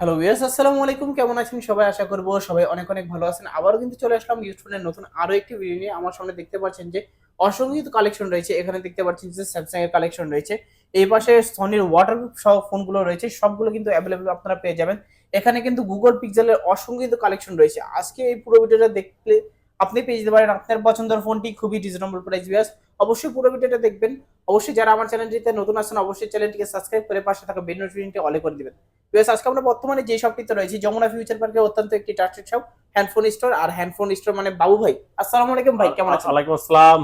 Hello viewers আসসালামু আলাইকুম। কেমন আছেন সবাই? আশা করব সবাই অনেক অনেক ভালো আছেন। আবারও কিন্তু চলে আসলাম ইউটিউবের নতুন আরও একটি ভিডিও নিয়ে। আমার সামনে দেখতে পাচ্ছেন যে অসংখ্য কালেকশন রয়েছে। এখানে দেখতে পাচ্ছেন যে স্যামসাং এর কালেকশন রয়েছে। এই পাশে সনির ওয়াটারপ্রুফ সহ ফোনগুলো রয়েছে। সবগুলো কিন্তু অ্যাভেলেবল আপনারা পেয়ে যাবেন। এখানে কিন্তু গুগল পিক্সেলের অসংখ্য কালেকশন রয়েছে। আজকে এই পুরো ভিডিওটা দেখলে আপনি পেয়ে যেতে পারেন আপনার পছন্দের ফোনটি খুবই রিজনেবল প্রাইস ভিউয়ার্স অবশ্যই পুরো ভিডিওটা দেখবেন। অবশ্যই যারা আমার চ্যানেলটিতে নতুন আছেন অবশ্যই চ্যানেলটিকে সাবস্ক্রাইব করে পাশে থাকা বেল নোটিফিকেশনটি অলে করে দিবেন। বিকজ আজকে আমরা বর্তমানে যে শপটিতে রয়েছি যমুনা ফিউচার পার্কের অত্যন্ত একটি ট্রাস্টেড শপ হ্যান্ডফোন স্টোর আর হ্যান্ডফোন স্টোর মানে বাবু ভাই। আসসালামু আলাইকুম ভাই কেমন আছেন? ওয়ালাইকুম আসসালাম।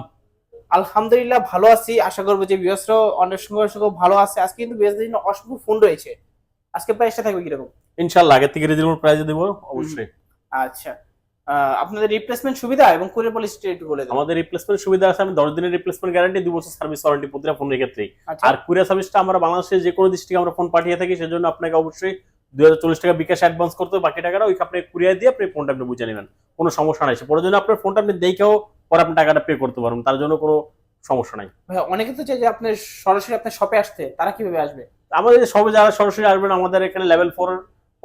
আলহামদুলিল্লাহ ভালো আছি। আশা করব যে বিয়সরাও অনেক সঙ্গে সঙ্গে ভালো আছে। আজকে কিন্তু বিয়সদের জন্য অসংখ্য ফোন রয়েছে। আজকে প্রাইসটা থাকবে কীরকম? ইনশাআল্লাহ আগে থেকে রিজনেবল প্রাইসে দেবো অবশ্যই। আচ্ছা। আপনাদের রিপ্লেসমেন্ট সুবিধা এবং কুরিয়ার পলিসিটি একটু বলে দেন। আমাদের রিপ্লেসমেন্ট সুবিধা আছে আমি দশ দিনের রিপ্লেসমেন্ট গ্যারান্টি দু বছর সার্ভিস ওয়ারেন্টি প্রতিটা ফোনের ক্ষেত্রেই। আচ্ছা। আর কুরিয়ার সার্ভিসটা আমরা বাংলাদেশের যে কোনো ডিস্ট্রিক্টে আমরা ফোন পাঠিয়ে থাকি সেজন্য আপনাকে অবশ্যই দুই হাজার চল্লিশ টাকা বিকাশ অ্যাডভান্স করতে হবে বাকি টাকাটা ওই আপনি কুরিয়ার দিয়ে আপনি ফোনটা আপনি বুঝে নেবেন। কোনো সমস্যা নাই। পরে জন্য আপনার ফোনটা আপনি দেখেও পরে আপনি টাকাটা পে করতে পারবেন তার জন্য কোনো সমস্যা নাই। ভাই অনেকে তো চাই যে আপনি সরাসরি আপনার শপে আসতে তারা কীভাবে আসবে? আমাদের সবে যারা সরাসরি আসবেন আমাদের এখানে লেভেল ফোর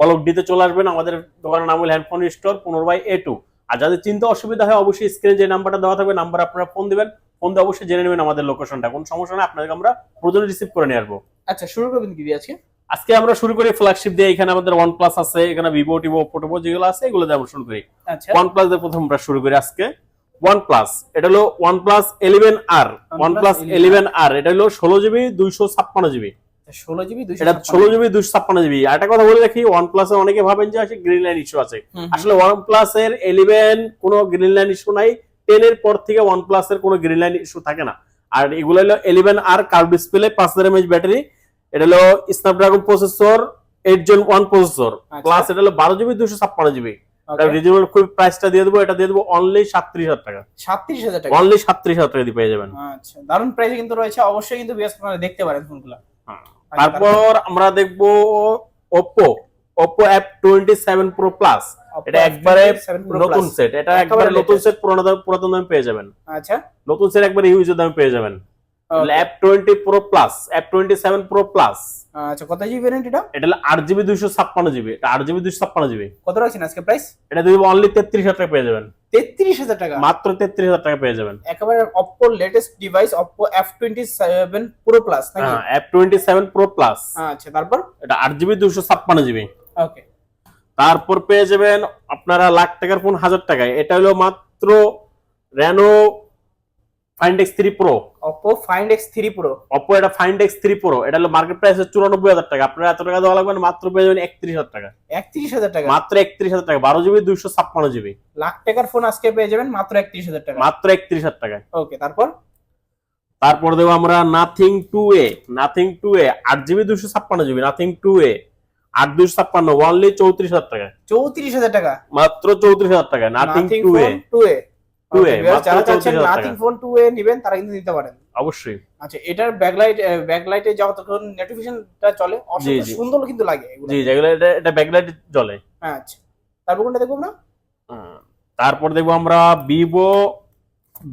পলক ডিতে চলে আসবেন আমাদের দোকানের নাম হল হ্যান্ডফোন স্টোর পনেরো বাই এ টু আর যাদের চিন্তা অসুবিধা হয় অবশ্যই স্ক্রিনে যে নাম্বারটা দেওয়া থাকবে নাম্বার আপনারা ফোন দিবেন। ফোন দিয়ে অবশ্যই জেনে নেবেন আমাদের লোকেশনটা কোনো সমস্যা নেই আপনাদেরকে আমরা প্রয়োজনে রিসিভ করে নিয়ে আসব। আচ্ছা শুরু করবেন কি আজকে? আজকে আমরা শুরু করি ফ্ল্যাগশিপ দিয়ে। এখানে আমাদের ওয়ান প্লাস আছে এখানে ভিভো টিভো ফোটোভো যেগুলো আছে এগুলো দিয়ে আমরা শুরু করি। আচ্ছা। ওয়ান প্লাস দিয়ে প্রথম আমরা শুরু করি আজকে। ওয়ান প্লাস এটা হলো one plus eleven R one plus 11R eleven R এটা হলো ষোলো জিবি দুইশো ছাপ্পান্ন জিবি ষোলো জিবি এটা ষোলো জিবি। দুইশো ছাপ্পান্ন জিবি। আর একটা কথা বলে রাখি ওয়ান প্লাস অনেকে ভাবেন যে গ্রিন লাইন ইস্যু আছে। আসলে ওয়ান প্লাস এর ইলেভেন কোনো গ্রিন লাইন ইস্যু নাই টেন এর পর থেকে ওয়ান প্লাস এর কোনো গ্রিন লাইন ইস্যু থাকে না। আর এগুলো হলো ইলেভেন আর কার্ভ ডিসপ্লে পাঁচ হাজার এমএচ ব্যাটারি এটা হলো Snapdragon processor eight gen one processor. Plus এটা হলো বারো জিবি দুশো ছাপ্পান্ন জিবি। রিজনেবল খুব প্রাইসটা দিয়ে দেবো এটা দিয়ে দেবো অনলি সাতত্রিশ হাজার টাকা। সাতত্রিশ হাজার টাকা? অনলি সাতত্রিশ হাজার টাকা দিয়ে পেয়ে যাবেন। আচ্ছা দারুণ প্রাইসে কিন্তু রয়েছে। অবশ্যই কিন্তু বিএস দেখতে পারেন ফোনগুলো হ্যাঁ। তারপর আমরা দেখব Oppo Oppo F twenty seven pro plus এটা একবারে নতুন সেট এটা একবারে নতুন সেট পুরোনো পুরাতন দামে পেয়ে যাবেন। আচ্ছা। নতুন সেট একবারে ইউজের দামে পেয়ে যাবেন. F twenty pro plus F twenty seven pro plus আচ্ছা কত জিবি ভ্যারিয়েন্ট এটা? এটা হলো আট জিবি দুইশো ছাপ্পান্ন জিবি এটা আট জিবি দুইশো ছাপ্পান্ন জিবি কত রাখছেন আজকে প্রাইস এটা দিয়ে অনলি তেত্রিশ হাজার টাকা পেয়ে যাবেন। তেত্রিশ হাজার টাকা? মাত্র তেত্রিশ হাজার টাকা পেয়ে যাবেন। একেবারে Oppo latest device Oppo F twenty seven pro plus হ্যাঁ টোয়েন্টি সেভেন প্রো প্লাস আচ্ছা তারপর? এটা আট জিবি দুইশো ছাপ্পান্ন জিবি ওকে তারপর পেয়ে যাবেন আপনারা লাখ টাকার ফোন হাজার টাকায়। এটা হলো মাত্র Reno find X three pro Oppo find X three pro Oppo এটা ফাইন্ড এক্স থ্রি প্রো এটা হলো মার্কেট প্রাইস চুরানব্বই হাজার টাকা। আপনারা এত টাকা দেওয়া লাগবে না, মাত্র পেয়ে যাবেন একত্রিশ হাজার টাকা। একত্রিশ হাজার টাকা। মাত্র একত্রিশ হাজার টাকা। বারো জিবি দুইশো ছাপ্পান্ন জিবি লাখ টাকার ফোন আজকে পেয়ে যাবেন মাত্র একত্রিশ হাজার টাকা। মাত্র একত্রিশ হাজার টাকা ওকে তারপর? তারপর দেবো আমরা nothing two A nothing two A আট জিবি দুশো ছাপ্পান্ন জিবি নাথিং টু এ আট দুশো ছাপ্পান্ন। ওয়ানলি চৌত্রিশ হাজার টাকা চৌত্রিশ হাজার টাকা। মাত্র চৌত্রিশ হাজার টাকা nothing two A two A 2A, মাত্র যারা চাচ্ছেন নাথিং ফোন টু এ নিবেন তারা কিন্তু নিতে পারেন। অবশ্যই। আচ্ছা এটার ব্যাকলাইট ব্যাকলাইটে যতক্ষণ নোটিফিকেশনটা চলে অসম্ভব সুন্দর কিন্তু লাগে এগুলো। জি যেগুলো এটা এটা ব্যাকলাইট জ্বলে আচ্ছা। তারপর কোনটা দেখব না তারপর দেখব আমরা Vivo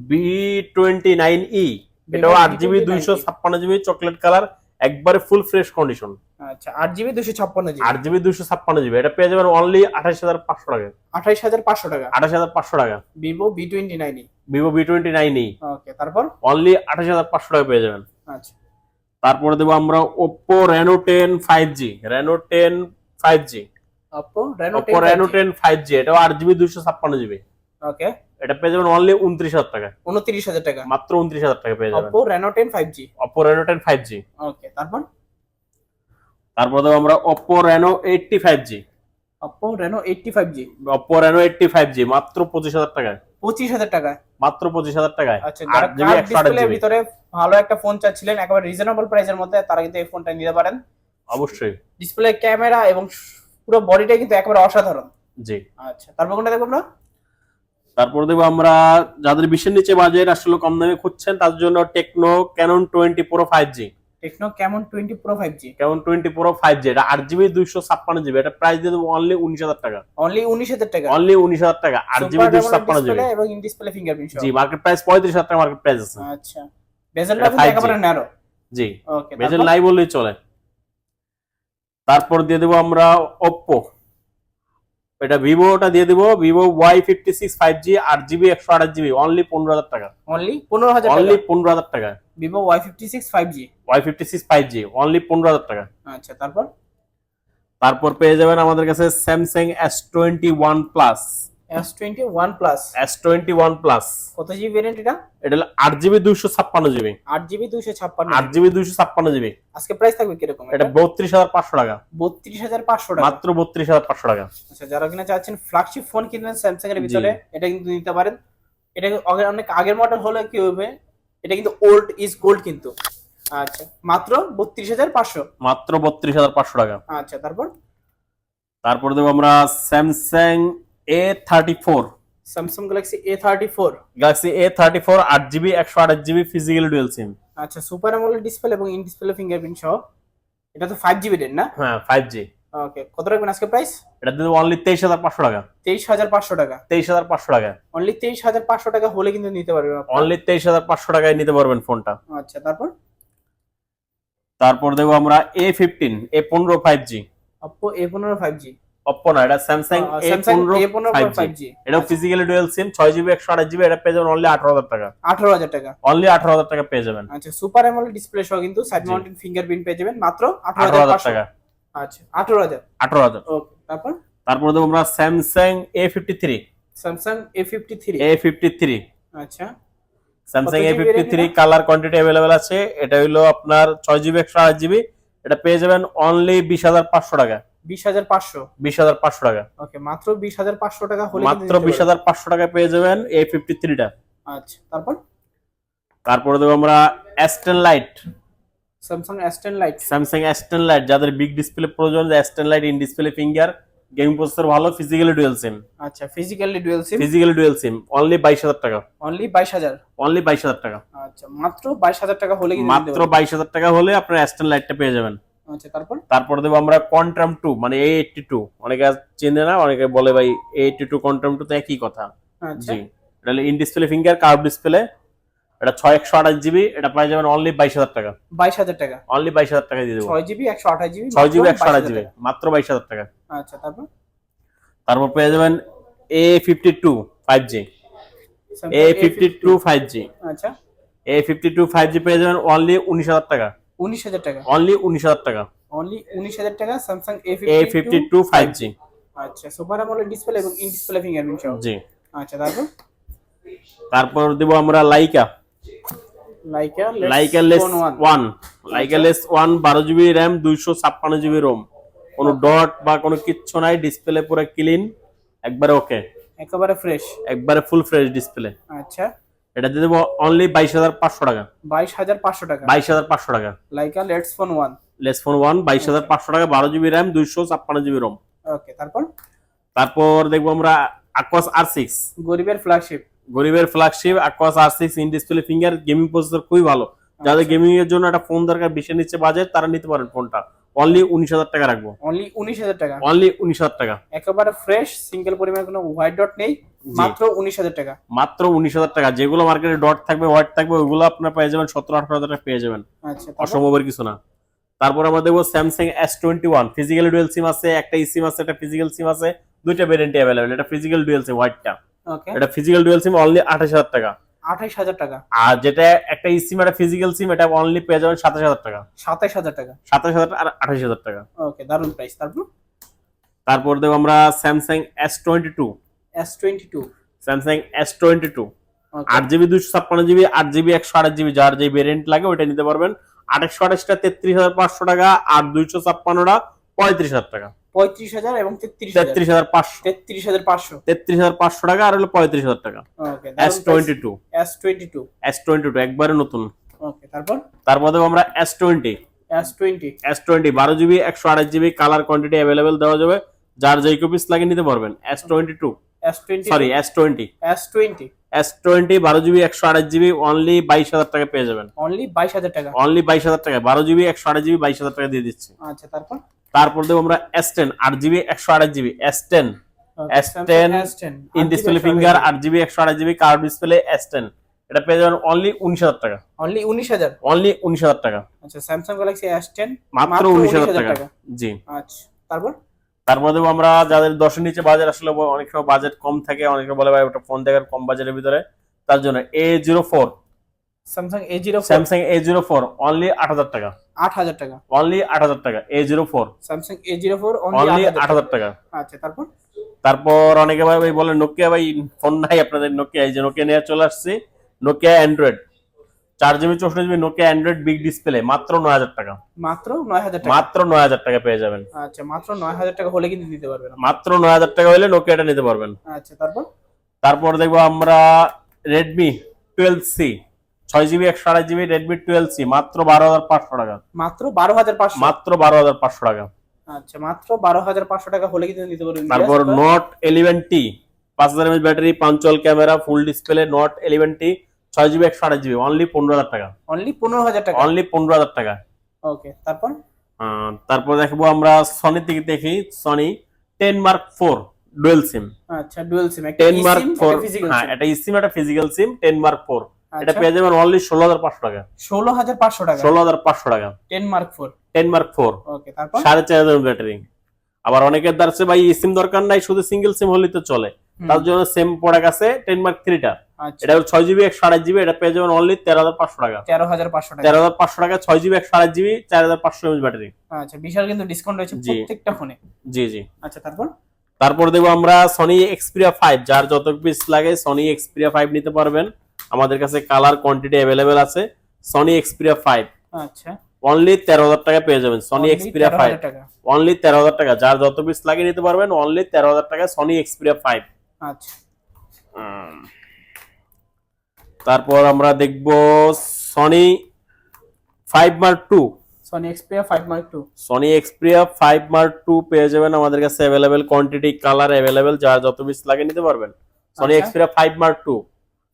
V twenty nine E এটাও আট জিবি দুইশো ছাপ্পান্ন জিবি চকলেট কালার একবারে ফুল ফ্রেশ কন্ডিশন আচ্ছা আট জিবি দুশো ছাপ্পান্ন জিবি আট জিবি দুইশো ছাপ্পান্ন জিবি এটা পেয়ে যাবেন অনলি আঠাশ হাজার পাঁচশো টাকা। আঠাইশ হাজার পাঁচশো টাকা। আঠাশ হাজার পাঁচশো টাকা। Vivo V twenty nine Vivo V twenty nine okay তারপর? অনলি আঠাশ হাজার পাঁচশো টাকা পেয়ে যাবেন। আচ্ছা। তারপরে দেবো আমরা Oppo Reno ten five G Reno ten five G Oppo Reno ten five G এটাও আট জিবি দুইশো ছাপ্পান্ন জিবি ওকে এটা পেয়ে যাবেন অনলি উনত্রিশ হাজার টাকা। উনত্রিশ হাজার টাকা। মাত্র উনত্রিশ হাজার টাকা পেয়ে যাবেন। Oppo Reno ten five G Oppo Reno ten five G okay তারপর? তারপর দেবো আমরা Oppo Reno eighty five G Oppo Reno eighty five G Oppo Reno eighty five G মাত্র পঁচিশ হাজার টাকায়। পঁচিশ হাজার টাকা মাত্র পঁচিশ হাজার টাকায়। আচ্ছা যারা ভিতরে ভালো একটা ফোন চাচ্ছিলেন একেবারে রিজনেবল প্রাইসের মধ্যে তারা কিন্তু এই ফোনটা নিতে পারেন। অবশ্যই। ডিসপ্লে ক্যামেরা এবং পুরো বডিটা কিন্তু একেবারে অসাধারণ। জি। আচ্ছা তারপর কোনটা দেখব আমরা? তারপর দেবো আমরা যাদের বিশের নিচে বাজেট আসলে কম দামে খুঁজছেন তার জন্য Tecno Camon twenty pro five G Tecno Camon twenty pro five G Camon twenty pro five G এটা আট জিবি দুইশো ছাপ্পান্ন জিবি এটা প্রাইস দিয়ে দেবো অনলি উনিশ হাজার টাকা। অনলি উনিশ হাজার টাকা। অনলি উনিশ হাজার টাকা আট জিবি দুইশো ছাপ্পান্ন জিবি এবং ইন ডিসপ্লে ফিঙ্গারপ্রিন্ট জি মার্কেট প্রাইস পঁয়ত্রিশ হাজার টাকা মার্কেট প্রাইস আছে। আচ্ছা। বেজেলটা কিন্তু 5G একেবারে ন্যারো জি। ওকে বেজেল নাই বললেই চলে। তারপর দিয়ে দেবো আমরা ওপ্পো এটা ভিভোটা দিয়ে দিব Vivo Y fifty six five G আট জিবি একশো আঠাশ জিবি অনলি পনেরো হাজার টাকা। অনলি পনেরো হাজার অনলি টাকা? পনেরো হাজার টাকা। Vivo Y fifty six five G Y fifty six five G only পনেরো হাজার টাকা। আচ্ছা তারপর? তারপর পেয়ে যাবেন আমাদের কাছে Samsung S twenty one plus S twenty one plus S twenty one plus কত জিবি ভেরিয়েন্ট এটা? এটা হলো আট জিবি দুইশো ছাপ্পান্ন জিবি আট জিবি দুইশো ছাপ্পান্ন আট জিবি দুইশো ছাপ্পান্ন জিবি আজকে প্রাইস থাকবে কীরকম এটা বত্রিশ হাজার পাঁচশো টাকা। বত্রিশ হাজার পাঁচশো টাকা। মাত্র বত্রিশ হাজার পাঁচশো টাকা। আচ্ছা যারা কিনা চাচ্ছেন ফ্ল্যাগশিপ ফোন কিনবেন স্যামসাং এর ভিতরে এটা কিন্তু নিতে পারেন। এটা অনেক আগের মডেল হলে কি হবে? এটা কিন্তু ওল্ড ইজ গোল্ড কিন্তু। আচ্ছা মাত্র বত্রিশ হাজার পাঁচশো। মাত্র বত্রিশ হাজার পাঁচশো টাকা। আচ্ছা তারপর? তারপর দেবো আমরা Samsung A thirty four Samsung Galaxy A thirty four Galaxy A thirty four আট জিবি একশো আঠাশ জিবি ফিজিক্যাল ডুয়েল সিম আচ্ছা সুপার অ্যামোলেড ডিসপ্লে এবং ইন ডিসপ্লে ফিঙ্গারপ্রিন্ট সহ। এটা তো ফাইভ জিবি রেট না? হ্যাঁ ফাইভ জি ওকে কত রাখবেন আজকে প্রাইস এটা দেবো অনলি তেইশ হাজার পাঁচশো টাকা। তেইশ হাজার পাঁচশো টাকা। তেইশ হাজার পাঁচশো টাকা। অনলি তেইশ হাজার পাঁচশো টাকা হলে কিন্তু নিতে পারবেন অনলি তেইশ হাজার পাঁচশো টাকায় নিতে পারবেন ফোনটা। আচ্ছা তারপর? তারপর দেবো আমরা এ ফিফটিন এ পনেরো ফাইভ জি অপ্পো এ পনেরো ফাইভ জি অপ্পো না এটা স্যামসাং এ পনেরো ফাইভ জি এটা ফিজিক্যালি ডুয়েল সিম ছয় জিবি একশো আঠাশ জিবি এটা পেয়ে যাবেন অনলি আঠারো হাজার টাকা। আঠারো হাজার টাকা। অনলি আঠারো হাজার টাকা পেয়ে যাবেন। আচ্ছা সুপার অ্যামোলেড ডিসপ্লে সহ কিন্তু সাইড জি। মাউন্টেন ফিঙ্গারপ্রিন্ট পেয়ে যাবেন মাত্র আঠারো হাজার হাজার টাকা। আচ্ছা আঠারো হাজার। আঠারো হাজার। ওকে তারপর? তারপর দেবো আমরা Samsung A fifty three Samsung A fifty three A fifty three আচ্ছা। Samsung A fifty three colour quantity available আছে। এটা হলো আপনার ছয় জিবি একশো আট জিবি এটা পেয়ে যাবেন অনলি বিশ হাজার পাঁচশো টাকা। বিশ হাজার পাঁচশো। বিশ হাজার পাঁচশো টাকা। ওকে মাত্র বিশ হাজার পাঁচশো টাকা হলে মাত্র বিশ হাজার পাঁচশো টাকা পেয়ে যাবেন আচ্ছা তারপর? তারপরে দেবো আমরা S ten lite Samsung S ten lite Samsung S ten lite যাদের বিগ ডিসপ্লে প্রয়োজন S ten lite in display finger gaming processor ভালো ফিজিক্যালি ডুয়েল সিম আচ্ছা physically dual SIM physically dual SIM only বাইশ হাজার টাকা। Only বাইশ হাজার। Only বাইশ হাজার টাকা। আচ্ছা মাত্র বাইশ হাজার টাকা হলে মাত্র পারবেন। বাইশ হাজার টাকা হলে আপনার লাইটটা পেয়ে যাবেন। আচ্ছা তারপর? তারপর দেবো আমরা কোয়ান্টাম টু মানে এ এইটটি টু অনেকে চেনে না অনেকে বলে ভাই A eighty two quantum two তো একই কথা। আচ্ছা। জি। এটা হলো in display finger curve display এটা ছয় একশো আঠাশ জিবি এটা পেয়ে যাবেন অনলি বাইশ হাজার টাকা। বাইশ হাজার টাকা। অনলি বাইশ হাজার টাকা দিয়ে দেবো। ছয় জিবি একশো আঠাশ জিবি ছয় জিবি একশো আঠাশ জিবি মাত্র বাইশ হাজার টাকা। আচ্ছা তারপর? তারপর পেয়ে যাবেন A fifty two five G A fifty two five G আচ্ছা। A fifty two five G পেয়ে যাবেন অনলি উনিশ হাজার টাকা। উনিশ হাজার টাকা। অনলি উনিশ হাজার টাকা। অনলি উনিশ হাজার টাকা Samsung A fifty two five G আচ্ছা সুপার অ্যামোলেড ডিসপ্লে এবং ইন ডিসপ্লে ফিঙ্গারপ্রিন্ট সহ। জি। আচ্ছা তারপর? তারপর দেবো আমরা Leica Leica Leica Leitz one Leica Leitz one বারো জিবি র্যাম দুইশো ছাপ্পান্ন জিবি রোম কোনো ডট বা কোনো কিচ্ছু নাই ডিসপ্লে পুরো ক্লিন একবারে ওকে একেবারে ফ্রেশ একবারে ফুল ফ্রেশ ডিসপ্লে আচ্ছা। এটা দিয়ে দেবো অনলি বাইশ হাজার পাঁচশো টাকা। বাইশ হাজার পাঁচশো টাকা। বাইশ হাজার পাঁচশো টাকা। Leica Leitz phone one Leitz phone one বাইশ হাজার পাঁচশো টাকা বারো জিবি র্যাম দুইশো ছাপ্পান্ন জিবি রোম ওকে তারপর? তারপর দেখব আমরা আকোয়াস আর সিক্স গরিবের ফ্ল্যাগশিপ গরিবের flagship Aquos R six in display finger gaming processor খুবই ভালো। যাদের গেমিং এর জন্য একটা ফোন দরকার বেশি নিচ্ছে বাজেট তারা নিতে পারেন ফোনটা অনলি উনিশ হাজার টাকা রাখব। অনলি উনিশ হাজার টাকা। অনলি উনিশ হাজার টাকা। একেবারে ফ্রেশ সিঙ্গেল পরিমাণ কোনো হোয়াইট ডট নেই। মাত্র উনিশ হাজার টাকা। মাত্র উনিশ হাজার টাকা। যেগুলো মার্কেটে ডট থাকবে হোয়াইট থাকবে ওইগুলো আপনার পেয়ে যাবেন সতেরো আঠারো হাজার টাকা পেয়ে যাবেন। আচ্ছা অসম্ভবের কিছু না। তারপর আমরা দেখব Samsung S twenty one physical dual SIM আছে একটা ই সিম আছে একটা ফিজিক্যাল সিম আছে দুইটা ভেরিয়েন্টে অ্যাভেলেবেল এটা ফিজিক্যাল ডুয়েল সিম হোয়াইটটা এটা ফিজিক্যাল ডুয়েল সিম অনলি আঠাশ হাজার টাকা। আঠাইশ হাজার টাকা। আর যেটা একটা সিম একটা ফিজিক্যাল সিম এটা অনলি পেয়ে যাবেন সাতাশ হাজার টাকা। সাতাইশ হাজার টাকা। সাতাশ হাজার আর আঠাশ হাজার টাকা। ওকে দারুণ প্রাইস তারপর? তারপর দেখব আমরা Samsung S twenty two S twenty two Samsung S twenty two আট জিবি দুশো ছাপ্পান্ন জিবি আট জিবি একশো আঠাশ জিবি যার যে ভেরিয়েন্ট লাগে ওইটা নিতে পারবেন। আঠাশশো আঠাশটা তেত্রিশ হাজার পাঁচশো টাকা আর দুইশো ছাপ্পান্নটা পঁয়ত্রিশ হাজার টাকা। পঁয়ত্রিশ হাজার এবং তেত্রিশ তেত্রিশ হাজার পাঁচশো। তেত্রিশ হাজার পাঁচশো। তেত্রিশ হাজার পাঁচশো টাকা আর হলো পঁয়ত্রিশ হাজার টাকা। S twenty two S twenty two S twenty two একবারে নতুন। ওকে তারপর? তারপর দেবো আমরা S twenty S twenty S twenty বারো জিবি একশো আঠাশ জিবি কালার কোয়ান্টিটি অ্যাভেলেবেল দেওয়া যাবে। যার যেই কপিস লাগে নিতে পারবেন। S twenty two S twenty sorry S twenty S twenty S twenty বারো জিবি একশো আঠাশ জিবি অনলি বাইশ হাজার টাকা পেয়ে যাবেন। অনলি বাইশ হাজার টাকা। অনলি বাইশ হাজার টাকা বারো জিবি একশো আঠাশ জিবি বাইশ হাজার টাকা দিয়ে দিচ্ছি। আচ্ছা তারপর? তারপর দেবো আমরা এস টেন আট জিবি একশো আঠাশ GB S ten S10 S10 in display finger আট জিবি একশো আঠাশ GB curve display S ten এটা পেয়ে যাবেন অনলি উনিশ হাজার টাকা। অনলি উনিশ হাজার? অনলি উনিশ হাজার টাকা। আচ্ছা স্যামসাং গ্যালাক্সি এস টেন মাত্র উনিশ হাজার 19,000 টাকা। টাকা। জি। আচ্ছা তারপর? তারপর দেবো আমরা যাদের দশের নিচে বাজার আসলে অনেক সময় বাজেট কম থাকে অনেকে বলে ভাই ওটা ফোন দেখার কম বাজারের ভিতরে। তার জন্য A zero four Samsung A zero Samsung A zero four only আট হাজার টাকা। আট হাজার টাকা। অনলি আট হাজার টাকা A zero four Samsung A zero four only আট হাজার টাকা। আচ্ছা তারপর? তারপর অনেকে ভাই ভাই বলে নোকিয়া ভাই ফোন নাই আপনাদের নোকিয়া এই যে নোকিয়া নিয়ে চলে আসছে। নোকিয়া অ্যান্ড্রয়েড চার জিবি চৌষট্টি GB Nokia Android big display মাত্র নয় হাজার টাকা। মাত্র নয় হাজার টাকা? মাত্র নয় হাজার টাকা পেয়ে যাবেন। আচ্ছা মাত্র নয় হাজার টাকা হলে কিন্তু দিতে পারবেন মাত্র নয় হাজার টাকা হলে নোকিয়াটা নিতে পারবেন। আচ্ছা তারপর? তারপর দেখব আমরা রেডমি টুয়েলভ সি ছয় জিবি একশো আড়াই জিবি রেডমি টুয়েলভ সি মাত্র বারো হাজার পাঁচশো টাকা। মাত্র বারো হাজার পাঁচশো? মাত্র বারো হাজার পাঁচশো টাকা। আচ্ছা মাত্র বারো হাজার পাঁচশো টাকা হলে কিন্তু নিতে পারবেন। তারপর নোট ইলেভেন টি পাঁচ হাজার mAh battery punch hole camera full display note eleven T ছয় জিবি একশো আড়াই জিবি অনলি পনেরো হাজার টাকা। অনলি পনেরো হাজার টাকা? অনলি পনেরো হাজার টাকা। ওকে তারপর? তারপর দেখব আমরা সনি থেকে দেখি Sony ten mark four dual SIM আচ্ছা ডুয়েল সিম একটা টেন মার্ক ফোর হ্যাঁ এটা সিম একটা physical SIM ten mark four এটা পেয়ে যাবেন অনলি ষোলো হাজার পাঁচশো টাকা। ষোলো হাজার পাঁচশো টাকা? ষোলো হাজার পাঁচশো টাকা। Ten mark four ten mark four okay তারপর? সাড়ে চার হাজার ব্যাটারি আবার অনেকের দাঁড়ছে ভাই সিম দরকার নাই শুধু সিঙ্গেল সিম হলেই তো চলে। তার জন্য সেম প্রোডাক্ট আছে টেন মার্ক থ্রিটা এটা ছয় জিবি একশো আড়াই জিবি এটা পেয়ে যাবেন অনলি তেরো হাজার পাঁচশো টাকা। তেরো হাজার পাঁচশো টাকা। তেরো হাজার পাঁচশো টাকা ছয় জিবি একশো জিবি চার হাজার পাঁচশো এমএচ ব্যাটারি আচ্ছা বিশাল কিন্তু ডিসকাউন্ট রয়েছে। প্রত্যেকটা ফোনে জি জি। আচ্ছা তারপর? তারপর দেখব আমরা সনি এক্সপিরিয়া ফাইভ যার যত পিস লাগে সনি এক্সপিরিয়া ফাইভ নিতে পারবেন। আমাদের কাছে কালার কোয়ান্টিটি অ্যাভেলেবেল আছে সনি এক্সপিরিয়া ফাইভ আচ্ছা। অনলি তেরো হাজার টাকা পেয়ে যাবেন সনি এক্সপিরিয়া ফাইভ অনলি তেরো হাজার টাকা। যার যত পিস লাগে নিতে পারবেন অনলি তেরো হাজার টাকা সনি এক্সপিরিয়া ফাইভ আচ্ছা। তারপর আমরা দেখব Sony five mark two Sony Xperia five mark two Sony Xperia five mark two পেয়ে যাবেন আমাদের কাছে অ্যাভেলেবেল কোয়ান্টিটি কালার অ্যাভেলেবেল যার যত পিস লাগে নিতে পারবেন। সনি আচ্ছা। ফাইভ মার্ক টু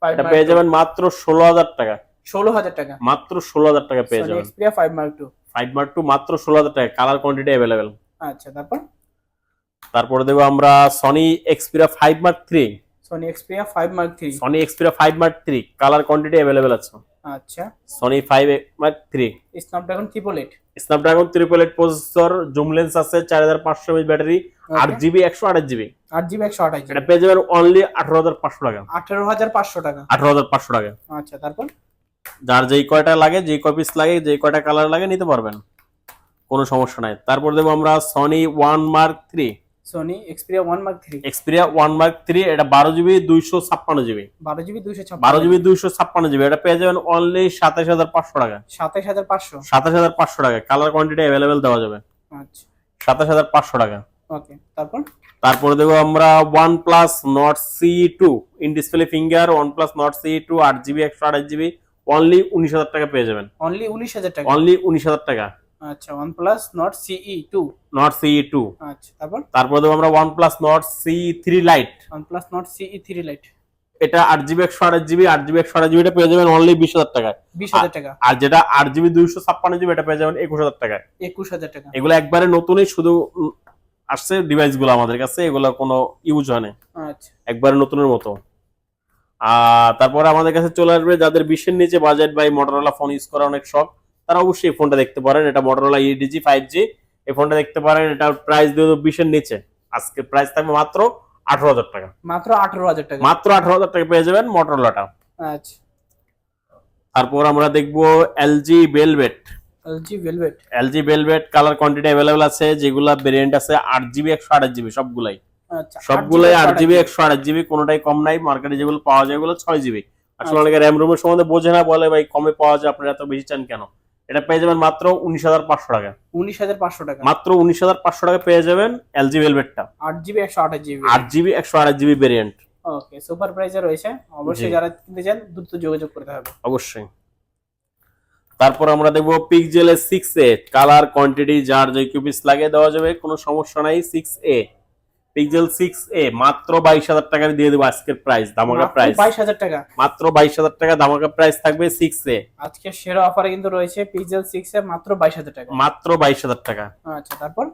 এটা পেয়ে যাবেন মাত্র ষোলো হাজার টাকা। ষোলো হাজার টাকা। মাত্র ষোলো হাজার টাকা পেয়ে যাবেন। Xperia five mark two five mark two মাত্র ষোলো হাজার টাকা কালার কোয়ান্টিটি অ্যাভেলেবেল আচ্ছা তারপর? তারপরে দেবো আমরা Sony Xperia five mark three Sony Xperia five mark three Sony Xperia five mark three colour quantity available আছে। আচ্ছা। Sony five mark three Snapdragon triple eight Snapdragon triple eight processor zoom lens আছে চার হাজার পাঁচশো mAh battery আট GB একশো আঠাশ GB আট জিবি একশো আঠাশ এটা পেয়ে যাবেন অনলি আঠারো হাজার পাঁচশো টাকা। আঠারো হাজার পাঁচশো টাকা। আঠারো হাজার পাঁচশো টাকা। আচ্ছা তারপর? যার যেই কয়টা লাগে যেই কয় পিস লাগে যেই কয়টা কালার লাগে নিতে পারবেন। কোনো সমস্যা নাই। তারপর দেবো আমরা Sony one mark three Sony Xperia one mark three Xperia one mark three এটা বারো জিবি দুইশো ছাপ্পান্ন জিবি বারো জিবি দুইশো বারো জিবি দুইশো ছাপ্পান্ন জিবি এটা পেয়ে যাবেন অনলি সাতাশ হাজার পাঁচশো টাকা। সাতাইশ হাজার পাঁচশো। সাতাশ হাজার পাঁচশো টাকা। কালার কোয়ান্টিটি অ্যাভেলেবেল দেওয়া যাবে। আচ্ছা। সাতাশ হাজার পাঁচশো টাকা। ওকে তারপর? তারপরে দেবো আমরা Nord C two in display finger one plus Nord C two আট জিবি একশো আঠাশ জিবি অনলি উনিশ হাজার টাকা পেয়ে যাবেন। অনলি উনিশ হাজার টাকা। অনলি উনিশ হাজার টাকা। আচ্ছা plus Nord CE two Nord C two আচ্ছা তারপর? তারপরে দেবো আমরা Nord C three lite one plus Nord CE three lite এটা আট জিবি একশো আঠাশ জিবি আট জিবি একশো আঠাশ জিবিটা পেয়ে যাবেন অনলি বিশ হাজার টাকায়। বিশ হাজার টাকা। আর যেটা আট জিবি দুইশো ছাপ্পান্ন জিবি এটা পেয়ে যাবেন একুশ হাজার টাকায়। একুশ হাজার টাকা। এগুলো একবারে নতুনই শুধু আসছে ডিভাইসগুলো আমাদের কাছে এগুলো কোনো ইউজ হয় না। আচ্ছা। একবারে নতুনের মতো। আর তারপরে আমাদের কাছে চলে আসবে যাদের বিশের নিচে বাজেট বা মোটরোলা ফোন ইউজ করা অনেক শখ তারা অবশ্যই এই ফোনটা দেখতে পারেন। এটা মোটরোলা ইডিজি ফাইভ জি এই ফোনটা দেখতে পারেন এটা প্রাইস দিয়ে বিশের নিচে। আজকে প্রাইস থাকবে মাত্র আঠারো হাজার টাকা। মাত্র আঠারো হাজার টাকা। মাত্র আঠারো হাজার টাকা পেয়ে যাবেন মোটরোলাটা আচ্ছা। তারপর আমরা দেখব LG velvet LG velvet LG velvet colour quantity available আছে যেগুলা ভেরিয়েন্ট আছে আট জিবি একশো আঠাশ জিবি সবগুলাই। আচ্ছা সবগুলাই আট জিবি একশো আঠাশ জিবি কোনোটাই কম নাই। মার্কেটে যেগুলো পাওয়া যায় ওগুলো ছয় জিবি আসলে আচ্ছা। অনেকে র্যাম রুমের সম্বন্ধে বোঝে না বলে ভাই কমে পাওয়া যায় আপনারা এত বেশি চান কেন? এটা পেয়ে যাবেন মাত্র উনিশ হাজার পাঁচশো টাকা। উনিশ হাজার পাঁচশো টাকা। মাত্র উনিশ হাজার পাঁচশো টাকা পেয়ে যাবেন এলজি ভেলভেটটা আট জিবি একশো আঠাশ জিবি আট জিবি একশো আঠাশ জিবি ভেরিয়েন্ট ওকে সুপার প্রাইজে রয়েছে। অবশ্যই যারা কিনতে চান দ্রুত যোগাযোগ করতে হবে। অবশ্যই। তারপর আমরা দেখব পিকজেলের সিক্স এ কালার কোয়ান্টিটি যার যে কিউপিস লাগে দেওয়া যাবে কোনো সমস্যা নাই সিক্স এ সিক্স এ মাত্র বাইশ হাজার টাকা দিয়ে দেব আজকের প্রাইস দামাকা প্রাইস বাইশ হাজার টাকা? মাত্র বাইশ হাজার টাকা দামাকা প্রাইস থাকবে সিক্স এ আজকে সেরা অফারে কিন্তু রয়েছে পিক্সেল সিক্স এ মাত্র বাইশ হাজার টাকা। মাত্র বাইশ হাজার টাকা। আচ্ছা তারপর?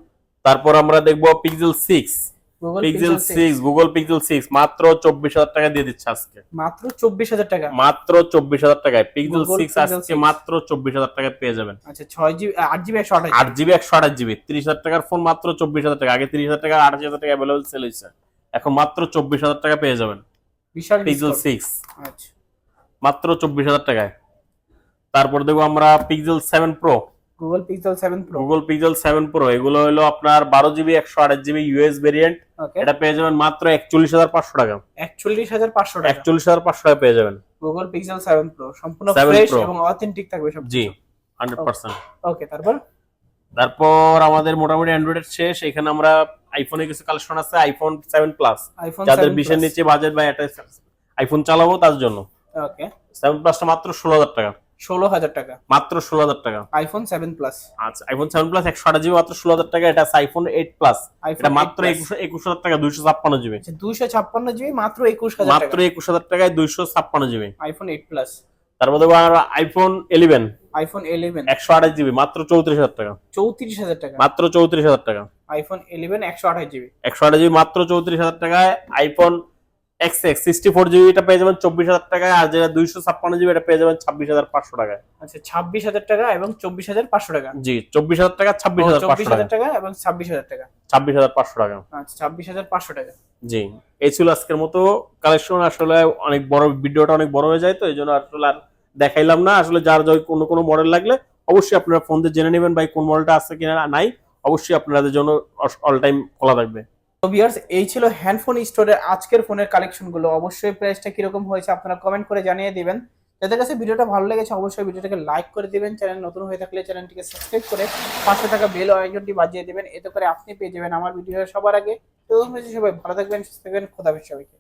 তারপর আমরা দেখব Pixel six Google Pixel six Google Pixel six মাত্র চব্বিশ হাজার টাকা দিয়ে দিচ্ছে আজকে। মাত্র চব্বিশ হাজার টাকা? মাত্র চব্বিশ হাজার টাকায়। পিক্সেল Google সিক্স Pixel আজকে মাত্র চব্বিশ হাজার টাকায় পেয়ে যাবেন। আচ্ছা ছয় জিবি আট জিবি একশো আঠাশ আট জিবি একশো আঠাশ জিবি। তিরিশ হাজার টাকার ফোন মাত্র চব্বিশ হাজার টাকা। আগে তিরিশ হাজার টাকা আঠাশ হাজার টাকা অ্যাভেলেবল সেল হয়েছে। এখন মাত্র চব্বিশ হাজার টাকা পেয়ে যাবেন। বিশাল পিক্সেল discount। সিক্স আচ্ছা। মাত্র চব্বিশ হাজার টাকায়। তারপর দেখব আমরা Pixel seven Pro Google Pixel seven Pro Google Pixel seven Pro এগুলো হলো আপনার বারো জিবি একশো আঠাশ জিবি ইউএস ভেরিয়েন্ট এটা পেয়ে যাবেন মাত্র একচল্লিশ হাজার পাঁচশো টাকা। একচল্লিশ হাজার পাঁচশো টাকা। একচল্লিশ হাজার পাঁচশো টাকা পেয়ে যাবেন। গুগল পিক্সেল সেভেন প্রো সম্পূর্ণ 7 ফ্রেশ এবং অথেন্টিক থাকবে সব জি হান্ড্রেড পার্সেন্ট ওকে তারপর? তারপর আমাদের মোটামুটি অ্যান্ড্রয়েড শেষ। এখানে আমরা আইফোনের কিছু কালেকশন আছে আইফোন সেভেন প্লাস আইফোন যাদের বিশের নিচে বাজেট বা এটা আইফোন চালাবো তার জন্য। ওকে সেভেন প্লাসটা মাত্র ষোলো হাজার টাকা। ষোলো হাজার টাকা। মাত্র ষোলো হাজার টাকা। আইফোন সেভেন প্লাস আচ্ছা আইফোন সেভেন প্লাস একশো আঠাশ জিবি মাত্র ষোলো হাজার টাকা। এটা আইফোন এইট প্লাস এটা মাত্র একুশ একুশ হাজার টাকা দুইশো ছাপ্পান্ন জিবি দুইশো ছাপ্পান্ন জিবি মাত্র একুশ হাজার মাত্র একুশ হাজার টাকায় দুইশো ছাপ্পান্ন জিবি আইফোন এইট প্লাস তারপর আইফোন ইলেভেন আইফোন ইলেভেন একশো আঠাশ জিবি মাত্র চৌত্রিশ হাজার টাকা। চৌত্রিশ হাজার টাকা। মাত্র চৌত্রিশ হাজার টাকা। আইফোন ইলেভেন একশো আঠাশ জিবি একশো আঠাশ জিবি মাত্র চৌত্রিশ হাজার টাকায় iPhone X X sixty four GB এটা পেয়ে যাবেন চব্বিশ হাজার টাকায় আর যেটা দুইশো ছাপ্পান্ন জিবি এটা পেয়ে যাবেন ছাব্বিশ হাজার পাঁচশো টাকায়। আচ্ছা ছাব্বিশ হাজার টাকা এবং চব্বিশ হাজার পাঁচশো টাকা। জি চব্বিশ হাজার টাকা ছাব্বিশ হাজার চব্বিশ হাজার টাকা এবং ছাব্বিশ হাজার টাকা। ছাব্বিশ হাজার পাঁচশো টাকা। আচ্ছা ছাব্বিশ হাজার পাঁচশো টাকা। জি এই ছিল আজকের মতো কালেকশন আসলে অনেক বড় ভিডিওটা অনেক বড় হয়ে যায় তো এই জন্য আসলে আর দেখাইলাম না। আসলে যার যার কোনো কোনো মডেল লাগলে অবশ্যই আপনারা ফোন দিয়ে জেনে নেবেন ভাই কোন মডেলটা আছে কিনা নাই। অবশ্যই আপনাদের জন্য অল টাইম খোলা থাকবে। তো ভিউয়ার্স এই ছিল হ্যান্ডফোন স্টোরের আজকের ফোনের কালেকশনগুলো অবশ্যই প্রাইসটা কীরকম হয়েছে আপনারা কমেন্ট করে জানিয়ে দিবেন। যাদের কাছে ভিডিওটা ভালো লেগেছে, অবশ্যই ভিডিওটাকে লাইক করে দিবেন। চ্যানেল নতুন হয়ে থাকলে চ্যানেলটিকে সাবস্ক্রাইব করে পাশে থাকা বেল আইকনটি বাজিয়ে দেবেন। এতে করে আপনি পেয়ে যাবেন আমার ভিডিও সবার আগে। তো সবাই ভালো থাকবেন, সুস্থ থাকবেন। খোদা সবাইকে।